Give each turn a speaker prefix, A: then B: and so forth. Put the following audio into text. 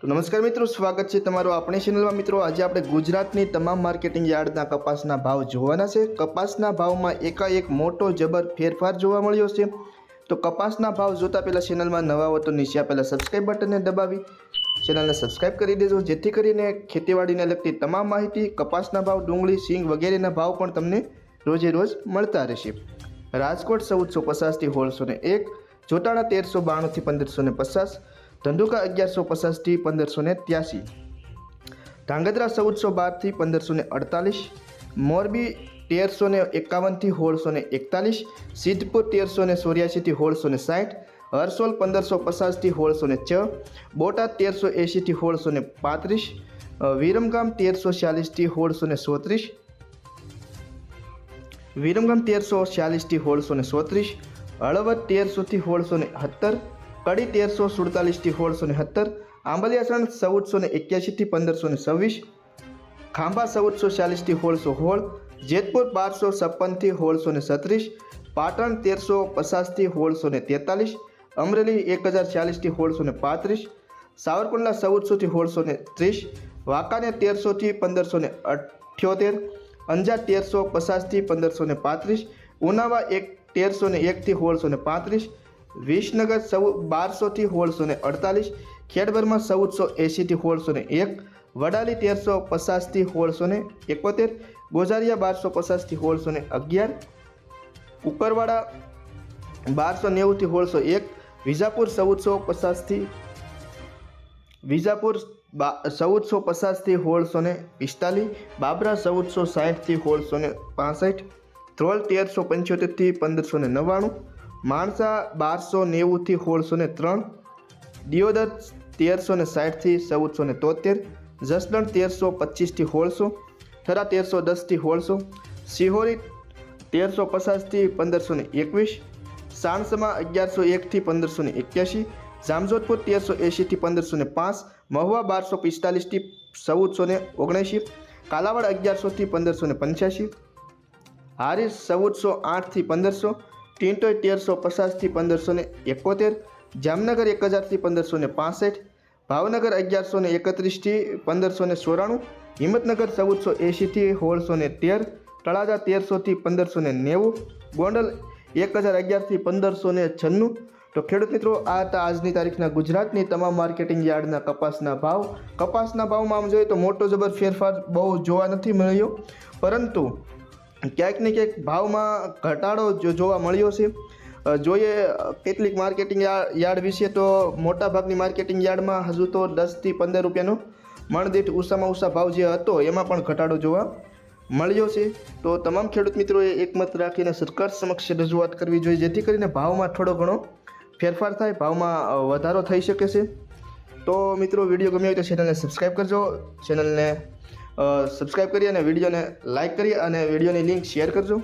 A: તો નમસ્કાર મિત્રો, સ્વાગત છે તમારું આપણી ચેનલમાં મિત્રો, આજે આપણે ગુજરાતની તમામ માર્કેટિંગ યાર્ડના કપાસના ભાવ જોવાના છે. કપાસના ભાવમાં એકાએક મોટો જબર ફેરફાર જોવા મળ્યો છે. તો કપાસના ભાવ જોતા પહેલાં ચેનલમાં નવા હો તો નીચે આપેલા સબસ્ક્રાઇબ બટનને દબાવી ચેનલને સબસ્ક્રાઈબ કરી દેજો. જેથી કરીને ખેતીવાડીને લગતી તમામ માહિતી, કપાસના ભાવ, ડુંગળી, સિંગ વગેરેના ભાવ પણ તમને રોજે રોજ મળતા રહેશે. રાજકોટ ચૌદસો પચાસથી સોળસો ને એક, જોટાણા તેરસો બાણુંથી પંદરસો ને પચાસ ધંધુકા અગિયારસો પચાસથી પંદરસો ને ત્યાસી. ધાંગધ્રા ચૌદસો બારથી પંદરસો ને અડતાલીસ. મોરબી તેરસો ને એકાવનથી સોળસો ને એકતાલીસ. સિદ્ધપુર તેરસો ને ચોર્યાસીથી સોળસો ને સાઠ. હરસોલ પંદરસો પચાસથી સોળસો ને છ. બોટાદ તેરસો એંશીથી સોળસો ને પાંત્રીસ. અ, વિરમગામ તેરસો ચાલીસથી સોળસો ને ચોત્રીસ વિરમગામ તેરસો ચાલીસથી સોળસો ને ચોત્રીસ હળવદ તેરસોથી સોળસો ને સત્તર. કડી તેરસો સુડતાલીસથી સોળસો ને સત્તર આંબલિયાસણ ચૌદસો ને એક્યાસીથી પંદરસો ને છવ્વીસ, ખાંભા ચૌદસો ચાલીસથી સોળસો સોળ, જેતપુર બારસો છપ્પનથી સોળસો ને છત્રીસ, પાટણ તેરસો પચાસથી સોળસો ને તેતાલીસ, અમરેલી એક હજાર ચાલીસથી સોળસો ને પાંત્રીસ, સાવરકુંડલા ચૌદસોથી સોળસો ને ત્રીસ વાંકાને તેરસોથી પંદરસો ને અઠ્યોતેર, અંજાર તેરસો પચાસથી પંદરસો ને પાંત્રીસ, ઉનાવા એક તેરસો ને એકથી સોળસો ને પાંત્રીસ વિસનગર સૌ બારસોથી સોળસો ને અડતાલીસ, ખેડબરમાં ચૌદસો એંશીથી સોળસો ને એક, વડાલી તેરસો પચાસથી સોળસો ને એકોતેર ગોઝારિયા બારસો પચાસથી સોળસો ને અગિયાર કુકરવાડા બારસો નેવુંથી સોળસો એક, વિજાપુર ચૌદસો પચાસથી, વિજાપુર ચૌદસો પચાસથી સોળસો ને પિસ્તાલીસ, બાબરા ચૌદસો સાઠથી સોળસો ને પાસઠ, ધ્રોલ તેરસો પંચોતેરથી પંદરસો ને નવ્વાણું માણસા બારસો નેવુંથી સોળસો ને ત્રણ, દિયોદર તેરસો ને સાઠથી ચૌદસો ને તોતેર, જસદણ તેરસો પચીસથી સોળસો, થરા તેરસો દસથી સોળસો, સિહોરી તેરસો પચાસથી પંદરસો ને એકવીસ, સાણસમાં અગિયારસો એકથી પંદરસો ને એક્યાસી, જામજોધપુર તેરસો એંશીથી પંદરસો ને પાંચ, મહુવા બારસો પિસ્તાલીસથી ચૌદસો ને ઓગણએંશી કાલાવાડ અગિયારસોથી પંદરસો ને પંચ્યાસી, હારીસ ચૌદસો આઠથી પંદરસો ટિન્ટોય તેરસો પચાસથી પંદરસો ને એકોતેર, જામનગર એક હજારથી પંદરસો ને પાસઠ, ભાવનગર અગિયારસો ને એકત્રીસથી પંદરસો ને સોરાણું હિંમતનગર ચૌદસો એંશીથી સોળસો ને તેર, તળાજા તેરસોથી પંદરસો ને નેવું, ગોંડલ એક હજાર અગિયારથી પંદરસો ને છન્નું. તો ખેડૂત મિત્રો, આ હતા આજની તારીખના ગુજરાતની તમામ માર્કેટિંગ યાર્ડના કપાસના ભાવ. કપાસના ભાવમાં આમ જોઈએ તો મોટો જબર ફેરફાર બહુ જોવા નથી મળ્યો. પરંતુ ક્યાંક ને ક્યાંક ભાવમાં ઘટાડો જોવા મળ્યો છે. જોઈએ, કેટલીક માર્કેટિંગ યાર્ડ વિશે તો મોટાભાગની માર્કેટિંગ યાર્ડમાં હજુ તો દસથી પંદર રૂપિયાનો મણદીઠ ઉષામાં ઉષા ભાવ જે હતો એમાં પણ ઘટાડો જોવા મળ્યો છે. તો તમામ ખેડૂત મિત્રોએ એકમત રાખીને સરકાર સમક્ષ રજૂઆત કરવી જોઈએ, જેથી કરીને ભાવમાં થોડો ઘણો ફેરફાર થાય, ભાવમાં વધારો થઈ શકે છે. તો મિત્રો, વીડિયો ગમ્યો હોય તો ચેનલને સબસ્ક્રાઈબ કરજો. ચેનલને સબસ્ક્રાઈબ કરી અને વિડીયોને લાઇક કરી અને વિડીયોની લિંક શેર કરજો.